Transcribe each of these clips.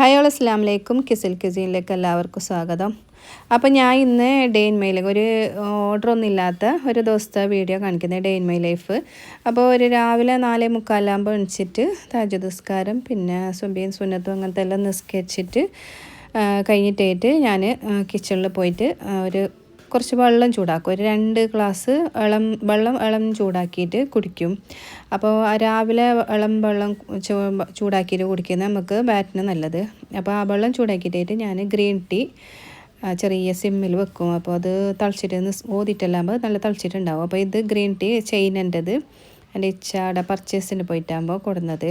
Hi all അസ്ലാം ലൈക്കും കിസിൽ കിസിനിലേക്ക് എല്ലാവർക്കും സ്വാഗതം. അപ്പോൾ ഞാൻ ഇന്ന് ഡേ ഇൻ മൈ ലൈഫ് ഒരു ഓർഡർ ഒന്നും ഇല്ലാത്ത ഒരു ദിവസത്തെ വീഡിയോ കാണിക്കുന്നത് ഡേ ഇൻ മൈ ലൈഫ്. അപ്പോൾ ഒരു രാവിലെ നാലേ മുക്കാലാകുമ്പോൾ എണിച്ചിട്ട് താജുദസ്കാരം പിന്നെ സുബീൻ സുന്നത്തും അങ്ങനത്തെ എല്ലാം നിസ്കരിച്ചിട്ട് കഴിഞ്ഞിട്ടേറ്റ് ഞാൻ കിച്ചണിൽ പോയിട്ട് ഒരു കുറച്ച് വെള്ളം ചൂടാക്കും. ഒരു രണ്ട് ഗ്ലാസ് ഇളം വെള്ളം ഇളം ചൂടാക്കിയിട്ട് കുടിക്കും. അപ്പോൾ രാവിലെ ഇളം വെള്ളം ചൂടാക്കിയിട്ട് കുടിക്കുന്നത് നമുക്ക് ബാറ്റിന് നല്ലത്. അപ്പോൾ ആ വെള്ളം ചൂടാക്കിയിട്ട് ഞാൻ ഗ്രീൻ ടീ ചെറിയ സിമ്മിൽ വെക്കും. അപ്പോൾ അത് തളിച്ചിട്ട് നിസ് ഓതിയിട്ടെല്ലാകുമ്പോൾ നല്ല തളിച്ചിട്ടുണ്ടാവും. അപ്പോൾ ഇത് ഗ്രീൻ ടീ ചെയിനന്റെത് എന്റെ ഇച്ചാടെ പർച്ചേസിന് പോയിട്ടാകുമ്പോൾ കൊടുന്നത്.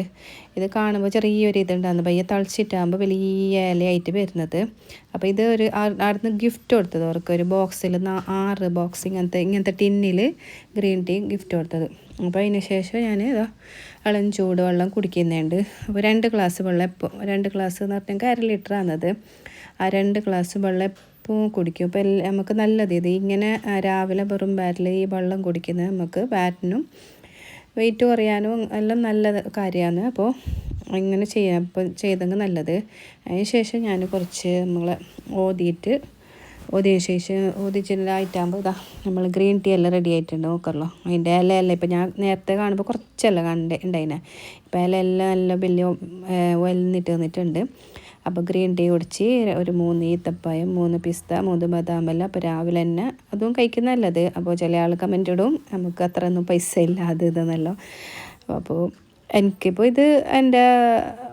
ഇത് കാണുമ്പോൾ ചെറിയൊരു ഇതുണ്ടാകുന്നു പയ്യെ തളിച്ചിട്ടാകുമ്പോൾ വലിയ ഇലയായിട്ട് വരുന്നത്. അപ്പോൾ ഇത് ഒരു അവിടുന്ന് ഗിഫ്റ്റ് കൊടുത്തത് അവർക്ക്. ഒരു ബോക്സിൽ ആറ് ബോക്സ് ഇങ്ങനത്തെ ഇങ്ങനത്തെ ടിന്നിൽ ഗ്രീൻ ടീ ഗിഫ്റ്റ് കൊടുത്തത്. അപ്പോൾ അതിന് ശേഷം ഞാൻ ഇളം ചൂട് വെള്ളം കുടിക്കുന്നുണ്ട്. അപ്പോൾ രണ്ട് ഗ്ലാസ് വെള്ളം എപ്പോൾ രണ്ട് ഗ്ലാസ് എന്ന് പറഞ്ഞാൽ അര ലിറ്റർ ആണത്. ആ രണ്ട് ഗ്ലാസ് വെള്ളം എപ്പോൾ കുടിക്കും. അപ്പോൾ നമുക്ക് നല്ലത് ഇത്. ഇങ്ങനെ രാവിലെ വെറും ബാറ്റിൽ ഈ വെള്ളം കുടിക്കുന്നത് നമുക്ക് ബാറ്റിനും വെയിറ്റ് കുറയാനും എല്ലാം നല്ല കാര്യമാണ്. അപ്പോൾ ഇങ്ങനെ ചെയ്യാം. ഇപ്പോൾ ചെയ്തെങ്കിൽ നല്ലത്. അതിന് ശേഷം ഞാൻ കുറച്ച് നമ്മൾ ഓതിയിട്ട് ഓതിയ ശേഷം ഓതിച്ചിട്ടാകുമ്പോൾ ഇതാ നമ്മൾ ഗ്രീൻ ടീ എല്ലാം റെഡി ആയിട്ടുണ്ട്. നോക്കല്ലോ. അതിന്റെ ഇലയല്ല. ഇപ്പം ഞാൻ നേരത്തെ കാണുമ്പോൾ കുറച്ചല്ല കണ്ട് ഉണ്ടായിനെ. ഇപ്പം ഇലയെല്ലാം നല്ല വലിയ വലുന്നിട്ട് വന്നിട്ടുണ്ട് അപ്പോൾ ഗ്രീൻ ടീ കുടിച്ച് ഒരു മൂന്ന് ഈത്തപ്പായം മൂന്ന് പിസ്ത മൂന്ന് ബദാം ബദാമെല്ലാം അപ്പോൾ രാവിലെ തന്നെ അതും കഴിക്കുന്ന നല്ലത്. അപ്പോൾ ചില ആൾ കമന്റ് ഇടും നമുക്ക് അത്രയൊന്നും പൈസ ഇല്ല അത് ഇതെന്നല്ലോ. അപ്പോൾ എനിക്കിപ്പോൾ ഇത് എന്റെ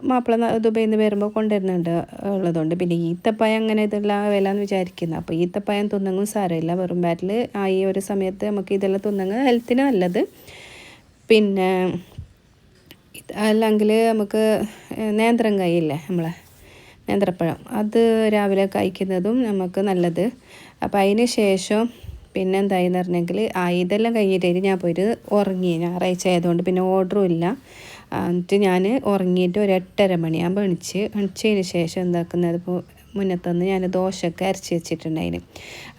മാപ്പിള ദുബൈയിൽ നിന്ന് വരുമ്പോൾ കൊണ്ടുവരുന്നുണ്ട്. ഉള്ളതുകൊണ്ട് പിന്നെ ഈത്തപ്പായം അങ്ങനെ ഇതെല്ലാം വില എന്ന് വിചാരിക്കുന്നത് അപ്പോൾ ഈത്തപ്പായം തിന്നങ്ങും സാരമില്ല. വെറും ബാറ്റിൽ ആ ഈ ഒരു സമയത്ത് നമുക്ക് ഇതെല്ലാം തിന്നെങ്കിൽ ഹെൽത്തിന് നല്ലത്. പിന്നെ അല്ലെങ്കിൽ നമുക്ക് നേന്ത്രം കൈയില്ലേ നമ്മളെ? നേന്ത്രപ്പഴം. അത് രാവിലെ കഴിക്കുന്നതും നമുക്ക് നല്ലത്. അപ്പോൾ അതിന് ശേഷം പിന്നെ എന്തായെന്ന് പറഞ്ഞെങ്കിൽ ആ ഇതെല്ലാം കഴിഞ്ഞിട്ട് ഞാൻ പോയിട്ട് ഉറങ്ങി. ഞായറാഴ്ച ആയതുകൊണ്ട് പിന്നെ ഓർഡറും ഇല്ല. എന്നിട്ട് ഞാൻ ഉറങ്ങിയിട്ട് ഒരു എട്ടര മണിയാകുമ്പോൾ എണിച്ച് എണിച്ചതിന് ശേഷം എന്താക്കുന്നത് ഇപ്പോൾ മുന്നത്തുനിന്ന് ഞാൻ ദോശയൊക്കെ അരച്ച് വെച്ചിട്ടുണ്ടായിന്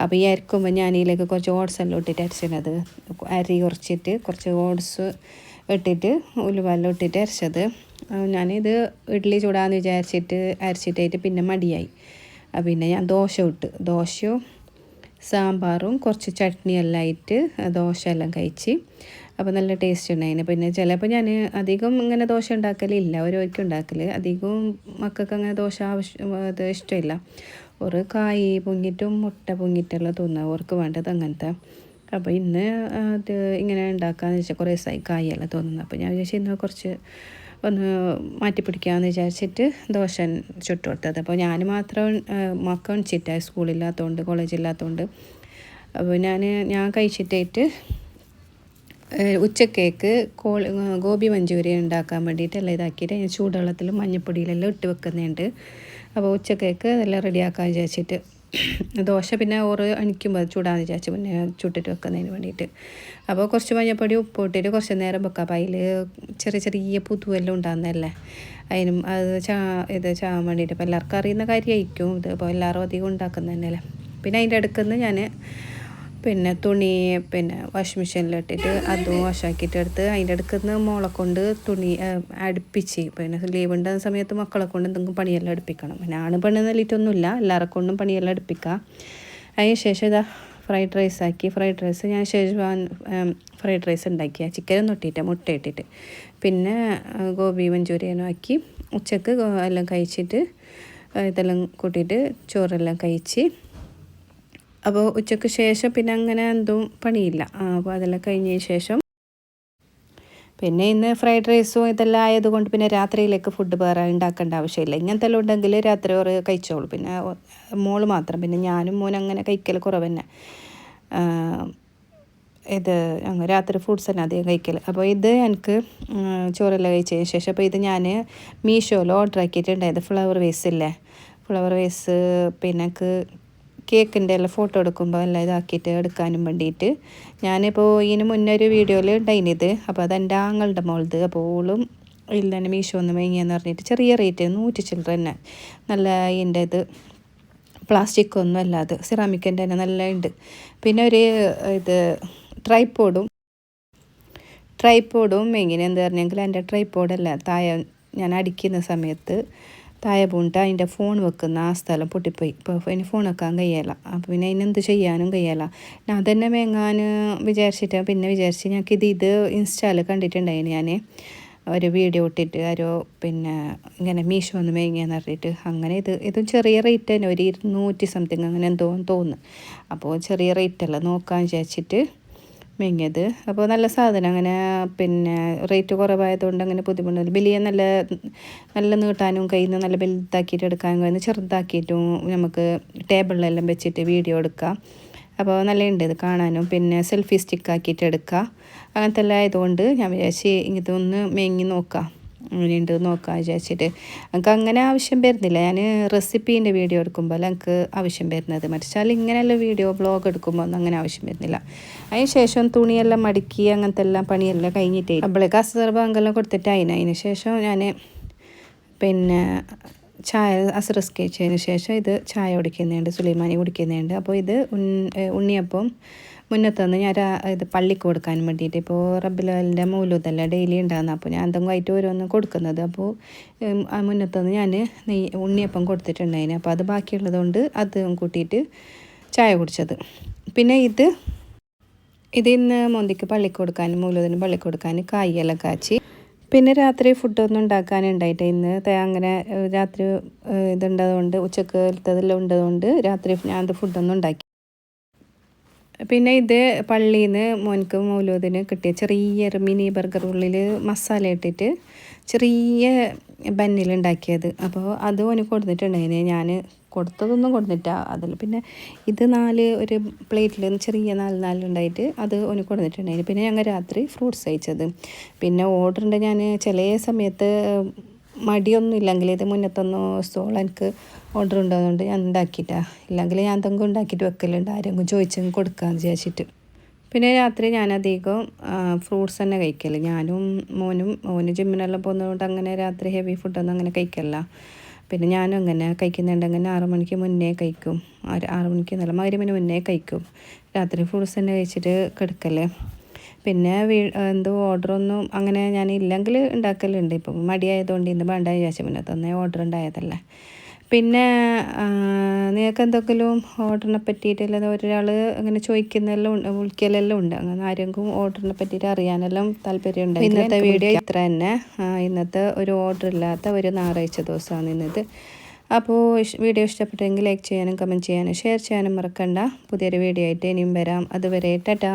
അപ്പോൾ ഈ അരക്കുമ്പോൾ ഞാൻ ഇതിലേക്ക് കുറച്ച് ഓട്സ് എല്ലാം ഇട്ടിട്ട് അരച്ചിരുന്നത് അരി കുറച്ചിട്ട് കുറച്ച് ഓട്സ് ഇട്ടിട്ട് ഉലുവെല്ലാം ഇട്ടിട്ട് അരച്ചത്. ഞാനിത് ഇഡ്ഡലി ചൂടാന്ന് വിചാരിച്ചിട്ട് അരച്ചിട്ടായിട്ട് പിന്നെ മടിയായി. പിന്നെ ഞാൻ ദോശ ഇട്ട്. ദോശയും സാമ്പാറും കുറച്ച് ചട്നിയെല്ലാം ആയിട്ട് ദോശ എല്ലാം കഴിച്ച്. അപ്പോൾ നല്ല ടേസ്റ്റ് ഉണ്ടായിന്. പിന്നെ ചിലപ്പോൾ ഞാൻ അധികം ഇങ്ങനെ ദോശ ഉണ്ടാക്കലില്ല. ഓരോരിക്കും ഉണ്ടാക്കൽ അധികവും മക്കൾക്ക് അങ്ങനെ ദോശ ആവശ്യം അത് ഇഷ്ടമില്ല. ഒരു കായ് പൊങ്ങിയിട്ടും മുട്ട പൊങ്ങിയിട്ടെല്ലാം തോന്നുക അവർക്ക് വേണ്ടത് അങ്ങനത്തെ. അപ്പോൾ ഇന്ന് അത് ഇങ്ങനെ ഉണ്ടാക്കാമെന്ന് വെച്ചാൽ കുറേ ദിവസമായി കായെല്ലാം തോന്നുന്നു. അപ്പോൾ ഞാൻ വിചാരിച്ചു ഇന്ന് കുറച്ച് ഒന്ന് മാറ്റി പിടിക്കാമെന്ന് വിചാരിച്ചിട്ട് ദോശ ചുട്ടുകൊടുത്തത്. അപ്പോൾ ഞാൻ മാത്രം മക്കൾ ചിറ്റായി സ്കൂളില്ലാത്തതുകൊണ്ട് കോളേജില്ലാത്തതുകൊണ്ട് അപ്പോൾ ഞാൻ ഞാൻ കഴിച്ചിട്ടായിട്ട് ഉച്ചക്കേക്ക് കോൾ ഗോപി മഞ്ചൂരിയൻ ഉണ്ടാക്കാൻ വേണ്ടിയിട്ട് എല്ലാം ഇതാക്കിയിട്ട് ഞാൻ ചൂടുവെള്ളത്തിലും മഞ്ഞപ്പൊടിയിലെല്ലാം ഇട്ട് വെക്കുന്നുണ്ട്. അപ്പോൾ ഉച്ചക്കേക്ക് അതെല്ലാം റെഡിയാക്കാൻ വിചാരിച്ചിട്ട് ദോശ പിന്നെ ഓറ് അണിക്കുമ്പോൾ ചൂടാന്ന് വിചാരിച്ചു പിന്നെ ചുട്ടിട്ട് വെക്കുന്നതിന് വേണ്ടിയിട്ട്. അപ്പോൾ കുറച്ച് മഞ്ഞപ്പൊടി ഉപ്പിട്ടിട്ട് കുറച്ച് നേരം വെക്കുക അപ്പോൾ അതിൽ ചെറിയ ചെറിയ പുതുവെല്ലാം ഉണ്ടാകുന്നതല്ലേ അതിനും അത് ചാ ഇത് ചാൻ വേണ്ടിയിട്ട്. അപ്പോൾ എല്ലാവർക്കും അറിയുന്ന കാര്യമായിരിക്കും ഇത് അപ്പോൾ എല്ലാവരും അധികം ഉണ്ടാക്കുന്നത് പിന്നെ അതിന്റെ അടുക്കുന്ന് ഞാൻ പിന്നെ തുണി പിന്നെ വാഷിംഗ് മെഷീനിൽ ഇട്ടിട്ട് അതും വാഷാക്കിയിട്ട് എടുത്ത് അതിന്റെ അടുക്കുന്ന മോളെ കൊണ്ട് തുണി അടുപ്പിച്ച്. പിന്നെ ലീവ് ഉണ്ടാകുന്ന സമയത്ത് മക്കളെ കൊണ്ട് എന്തെങ്കിലും പണിയെല്ലാം അടുപ്പിക്കണം പിന്നെ ആണ് പണി നല്ലിട്ടൊന്നുമില്ല എല്ലാവരെ കൊണ്ടും പണിയെല്ലാം അടുപ്പിക്കാം അതിന് ശേഷം ഇതാ ഫ്രൈഡ് റൈസ് ആക്കി. ഫ്രൈഡ് റൈസ് ഞാൻ ഷെജ്വാൻ ഫ്രൈഡ് റൈസ് ഉണ്ടാക്കിയ ചിക്കനും തൊട്ടിട്ട് മുട്ട ഇട്ടിട്ട്. പിന്നെ ഗോബി മഞ്ചൂരിയനും ആക്കി. ഉച്ചയ്ക്ക് എല്ലാം കഴിച്ചിട്ട് ഇതെല്ലാം കൂട്ടിയിട്ട് ചോറെല്ലാം കഴിച്ച് അപ്പോൾ ഉച്ചയ്ക്ക് ശേഷം പിന്നെ അങ്ങനെ എന്തും പണിയില്ല. അപ്പോൾ അതെല്ലാം കഴിഞ്ഞതിന് ശേഷം. പിന്നെ ഇന്ന് ഫ്രൈഡ് റൈസും ഇതെല്ലാം ആയതുകൊണ്ട് പിന്നെ രാത്രിയിലേക്ക് ഫുഡ് വേറെ ഉണ്ടാക്കേണ്ട ആവശ്യമില്ല. ഇങ്ങനത്തെ എല്ലാം ഉണ്ടെങ്കിൽ രാത്രി ഒരു കഴിച്ചോളൂ. പിന്നെ മോൾ മാത്രം. പിന്നെ ഞാനും മോൻ അങ്ങനെ കഴിക്കൽ കുറവ് തന്നെ ഇത് അങ്ങ് രാത്രി ഫ്രൂട്ട്സ് തന്നെ അധികം കഴിക്കൽ അപ്പോൾ ഇത് എനിക്ക് ചോറെല്ലാം കഴിച്ചതിന് ശേഷം അപ്പോൾ ഇത് ഞാൻ മീഷോയിൽ ഓർഡർ ആക്കിയിട്ടുണ്ടായത് ഫ്ലവർ വേസ് ഇല്ലേ? ഫ്ലവർ വേസ് പിന്നെ എനിക്ക് കേക്കിന്റെ എല്ലാം ഫോട്ടോ എടുക്കുമ്പോൾ എല്ലാം ഇതാക്കിയിട്ട് എടുക്കാനും വേണ്ടിയിട്ട് ഞാനിപ്പോൾ ഇതിന് മുന്നേ ഒരു വീഡിയോയിൽ ഉണ്ടായിനിത് അപ്പോൾ അതെന്റെ ആങ്ങളുടെ മോളത് അപ്പോൾ ഓളും ഇതിൽ തന്നെ മീഷോ ഒന്ന് വാങ്ങിയെന്ന് പറഞ്ഞിട്ട് ചെറിയ റേറ്റ് നൂറ്റി ചില്ലറ തന്നെ. നല്ല ഇതിന്റെ ഇത് പ്ലാസ്റ്റിക് ഒന്നും അല്ലാതെ സിറാമിക്കിന്റെ തന്നെ നല്ല ഉണ്ട്. പിന്നെ ഒരു ഇത് ട്രൈപ്പോഡും ട്രൈപ്പോഡും എന്താ പറഞ്ഞെങ്കിൽ എന്റെ ട്രൈപ്പോഡല്ല താഴെ ഞാൻ അടിക്കുന്ന സമയത്ത് താഴെ പൂണിട്ട് അതിന്റെ ഫോൺ വെക്കുന്ന ആ സ്ഥലം പൊട്ടിപ്പോയി. ഇപ്പോൾ അതിന് ഫോൺ വെക്കാൻ കഴിയല അപ്പോൾ പിന്നെ അതിനെന്ത് ചെയ്യാനും കഴിയല ഞാൻ തന്നെ മേങ്ങാൻ വിചാരിച്ചിട്ട്. പിന്നെ വിചാരിച്ച് ഞങ്ങൾക്ക് ഇത് ഇത് ഇൻസ്റ്റാൾ കണ്ടിട്ടുണ്ടായിന് ഞാൻ ഒരു വീഡിയോ ഇട്ടിട്ട് ആരോ പിന്നെ ഇങ്ങനെ മീഷോ ഒന്ന് മേങ്ങിയെന്ന് പറഞ്ഞിട്ട്. അങ്ങനെ ഇത് ഇതും ചെറിയ റേറ്റ് തന്നെ. ഒരു ഇരുന്നൂറ്റി സംതിങ് അങ്ങനെ എന്തോ തോന്നുന്നു. അപ്പോൾ ചെറിയ റേറ്റ് അല്ല. നോക്കാൻ വിചാരിച്ചിട്ട് മേങ്ങിയത്. അപ്പോൾ നല്ല സാധനം. അങ്ങനെ പിന്നെ റേറ്റ് കുറവായതുകൊണ്ട് അങ്ങനെ ബുദ്ധിമുട്ടില്ല ബലിയ നല്ല നല്ല നീട്ടാനും കയ്യിൽ നിന്ന് നല്ല വലുതാക്കിയിട്ട് എടുക്കാനും കഴിഞ്ഞ് ചെറുതാക്കിയിട്ടും നമുക്ക് ടേബിളിലെല്ലാം വെച്ചിട്ട് വീഡിയോ എടുക്കാം. അപ്പോൾ നല്ല ഉണ്ട് ഇത് കാണാനും. പിന്നെ സെൽഫി സ്റ്റിക്ക് ആക്കിയിട്ട് എടുക്കുക അങ്ങനത്തെ എല്ലാം ആയതുകൊണ്ട് ഞാൻ വിചാരിച്ച് ഇതൊന്ന് മേങ്ങി നോക്കാം. അങ്ങനെയുണ്ട് നോക്കാം വിചാരിച്ചിട്ട്. എനിക്ക് അങ്ങനെ ആവശ്യം വരുന്നില്ല. ഞാൻ റെസിപ്പീന്റെ വീഡിയോ എടുക്കുമ്പോൾ എനിക്ക് ആവശ്യം വരുന്നത്. മറിച്ചാൽ ഇങ്ങനെയുള്ള വീഡിയോ ബ്ലോഗ് എടുക്കുമ്പോൾ ഒന്നും അങ്ങനെ ആവശ്യം വരുന്നില്ല. അതിന് ശേഷം തുണിയെല്ലാം മടക്കി അങ്ങനത്തെ എല്ലാം പണിയെല്ലാം കഴിഞ്ഞിട്ട്. അപ്പോഴേക്ക് അസർ ബാങ്കെല്ലാം കൊടുത്തിട്ട് അതിന് അതിന് ശേഷം ഞാൻ പിന്നെ ചായ അസറസ്കരിച്ചതിന് ശേഷം ഇത് ചായ കുടിക്കുന്നുണ്ട് സുലൈമാനി കുടിക്കുന്നുണ്ട്. അപ്പോൾ ഇത് ഉണ്ണിയപ്പം മുന്നത്തുനിന്ന് ഞാൻ ഇത് പള്ളിക്ക് കൊടുക്കാൻ വേണ്ടിയിട്ട്. ഇപ്പോൾ റബ്ബിലാലിന്റെ മൂലൂതല്ല ഡെയിലി ഉണ്ടാകുന്ന അപ്പോൾ ഞാൻ എന്തെങ്കിലും ആയിട്ട് ഓരോന്ന് കൊടുക്കുന്നത്. അപ്പോൾ ആ മുന്നത്തുനിന്ന് ഞാൻ നെയ്യ് ഉണ്ണിയപ്പം കൊടുത്തിട്ടുണ്ടായിന്. അപ്പോൾ അത് ബാക്കിയുള്ളതുകൊണ്ട് അത് കൂട്ടിയിട്ട് ചായ കുടിച്ചത്. പിന്നെ ഇത് ഇത് ഇന്ന് മോന്തിക്ക് പള്ളിക്ക് കൊടുക്കാൻ മൂലൂതിന് പള്ളിക്ക് കൊടുക്കാൻ കായെല്ലാം കാച്ചി. പിന്നെ രാത്രി ഫുഡൊന്നും ഉണ്ടാക്കാനുണ്ടായിട്ട് ഇന്ന് അങ്ങനെ രാത്രി ഇതുണ്ടതുകൊണ്ട് ഉച്ചക്കലത്തതെല്ലാം ഉണ്ടതുകൊണ്ട് രാത്രി ഞാൻ അത് ഫുഡൊന്നും ഉണ്ടാക്കി പിന്നെ ഇത് പള്ളിയിൽ നിന്ന് മോനക്ക് മൗലൂദിന് കിട്ടിയ ചെറിയൊരു മിനി ബർഗർ ഉള്ളിൽ മസാല ഇട്ടിട്ട് ചെറിയ ബന്നിലുണ്ടാക്കിയത് അപ്പോൾ അത് ഓന് കൊടുത്തിട്ടുണ്ടായിന്. ഞാൻ കൊടുത്തതൊന്നും കൊടുത്തിട്ട അതിൽ പിന്നെ ഇത് നാല് ഒരു പ്ലേറ്റിൽ ചെറിയ നാല് ഉണ്ടായിട്ട് അത് ഒന്ന് കൊടുത്തിട്ടുണ്ടായിരുന്നു പിന്നെ ഞങ്ങൾ രാത്രി ഫ്രൂട്ട്സ് കഴിച്ചത്. പിന്നെ ഓർഡറിന്റെ ഞാൻ ചില സമയത്ത് മടിയൊന്നും ഇല്ലെങ്കിൽ ഇത് മുന്നത്തൊന്നും സ്റ്റോൾ എനിക്ക് ഓർഡർ ഉണ്ടാകുന്നതുകൊണ്ട് ഞാൻ ഉണ്ടാക്കിയിട്ടാ. ഇല്ലെങ്കിൽ ഞാൻ എന്തെങ്കിലും ഉണ്ടാക്കിയിട്ട് വെക്കലുണ്ട്. ആരെങ്കിലും ചോദിച്ചെങ്കിൽ കൊടുക്കാമെന്ന് വിചാരിച്ചിട്ട്. പിന്നെ രാത്രി ഞാൻ അധികം ഫ്രൂട്ട്സ് തന്നെ കഴിക്കൽ ഞാനും മോനും മോന് ജിമ്മിനെല്ലാം പോകുന്നതുകൊണ്ട് അങ്ങനെ രാത്രി ഹെവി ഫുഡൊന്നും അങ്ങനെ കഴിക്കല്ല പിന്നെ ഞാനും അങ്ങനെ കഴിക്കുന്നുണ്ടെങ്കിൽ ആറു മണിക്ക് മുന്നേ കഴിക്കും. ആറ് മണിക്ക് നല്ല മകരമിന് മുന്നേ കഴിക്കും. രാത്രി ഫ്രൂട്ട്സ് തന്നെ കഴിച്ചിട്ട് കിടക്കല്ലേ പിന്നെ വീ എന്തോ ഓർഡറൊന്നും അങ്ങനെ ഞാൻ ഇല്ലെങ്കിൽ ഉണ്ടാക്കലുണ്ട്. ഇപ്പം മടിയായതുകൊണ്ട് ഇന്ന് വേണ്ട വിചാരിച്ചു. പിന്നെ തന്നെ ഓർഡർ ഉണ്ടായതല്ലേ. പിന്നെ നിങ്ങൾക്ക് എന്തെങ്കിലും ഓർഡറിനെ പറ്റിയിട്ടില്ല ഒരാൾ അങ്ങനെ ചോദിക്കുന്നെല്ലാം ഉണ്ട് വിളിക്കലെല്ലാം ഉണ്ട്. അങ്ങനെ ആരെങ്കിലും ഓർഡറിനെ പറ്റിയിട്ട് അറിയാനെല്ലാം താല്പര്യമുണ്ട് ഇന്നത്തെ വീഡിയോ ഇത്ര തന്നെ. ഇന്നത്തെ ഒരു ഓർഡർ ഇല്ലാത്ത ഒരു ഞായറാഴ്ച ദിവസമാണ് ഇന്നത്. അപ്പോൾ വീഡിയോ ഇഷ്ടപ്പെട്ടെങ്കിൽ ലൈക്ക് ചെയ്യാനും കമന്റ് ചെയ്യാനും ഷെയർ ചെയ്യാനും മറക്കണ്ട. പുതിയൊരു വീഡിയോ ആയിട്ട് ഇനിയും വരാം. അതുവരെ ടാറ്റാ.